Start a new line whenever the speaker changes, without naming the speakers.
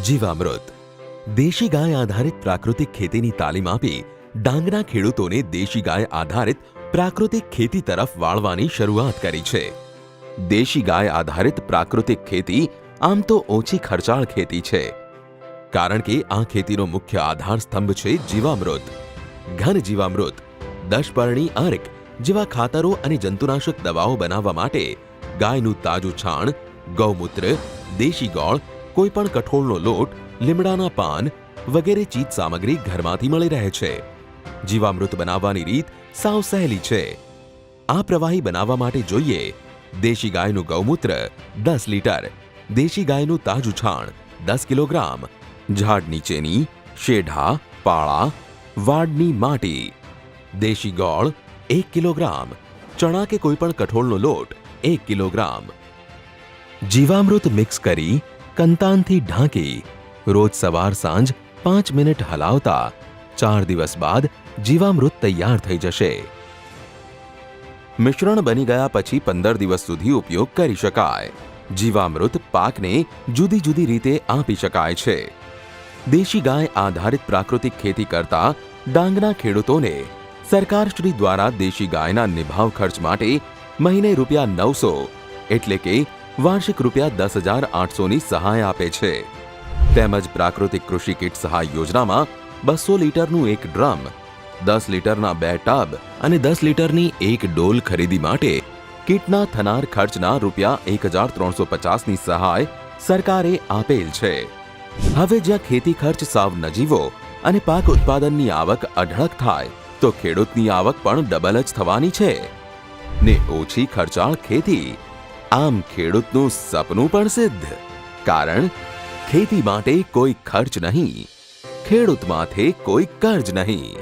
જીવામૃત. દેશી ગાય આધારિત પ્રાકૃતિક ખેતીની તાલીમ આપી ડાંગના ખેડૂતોને દેશી ગાય આધારિત પ્રાકૃતિક ખેતી તરફ વાળવાની શરૂઆત કરી છે. દેશી ગાય આધારિત પ્રાકૃતિક ખેતી આમ તો ઓછી ખર્ચાળ ખેતી છે. કારણ કે આ ખેતીનો મુખ્ય આધાર સ્તંભ છે જીવામૃત. ઘન જીવામૃત, દશપર્ણી અર્ક જેવા ખાતરો અને જંતુનાશક દવાઓ બનાવવા માટે ગાયનું તાજું છાણ, ગૌમૂત્ર, દેશી ગોળ કોઈ પણ કઠોળનો લોટ, લીમડાના પાન વગેરે ચીજ સામગ્રી ઘરમાંથી મળી રહે છે. જીવામૃત બનાવવાની રીત સાવ સહેલી છે. આ પ્રવાહી બનાવવા માટે જોઈએ, દેશી ગાયનું ગૌમૂત્ર દસ લીટર, દેશી ગાયનું તાજું છાણ દસ કિલોગ્રામ, ઝાડ નીચેની, શેઢા, પાળા, વાડની માટી, દેશી ગોળ એક કિલોગ્રામ, ચણા કે કોઈપણ કઠોળનો લોટ એક કિલોગ્રામ. જીવામૃત મિક્સ કરી કંતાનથી ઢાંકી રોજ સવાર સાંજ પાંચ મિનિટ હલાવતા ચાર દિવસ બાદ જીવામૃત તૈયાર થઈ જશે. મિશ્રણ બની ગયા પછી પંદર દિવસ સુધી ઉપયોગ કરી શકાય. જીવામૃત પાકને જુદી જુદી રીતે આપી શકાય છે. દેશી ગાય આધારિત પ્રાકૃતિક ખેતી કરતા ડાંગના ખેડૂતોને સરકારશ્રી દ્વારા દેશી ગાયના નિભાવ ખર્ચ માટે મહિને રૂપિયા નવસો એટલે કે વાર્ષિક રૂપિયા દસ હજાર આઠસોની સહાય આપે છે. તેમજ પ્રાકૃતિક કૃષિ કીટ સહાય યોજનામાં બસો લીટરનું એક ડ્રમ, દસ લીટરના બે ટબ અને દસ લીટરની એક ડોલ ખરીદી માટે કીટના થનાર ખર્ચના રૂપિયા એક હજાર ત્રણસો પચાસની સહાય સરકારે આપેલ છે. હવે જ્યાં ખેતી ખર્ચ સાવ નજીવો અને પાક ઉત્પાદનની આવક અઢળક થાય, તો ખેડૂતની આવક પણ ડબલ જ થવાની છે. ને ઓછી ખર્ચાળ ખેતી આમ ખેડૂતનું સપનું પણ સિદ્ધ. કારણ, ખેતી માટે કોઈ ખર્ચ નહીં. ખેડૂત માથે કોઈ કર્જ નહીં.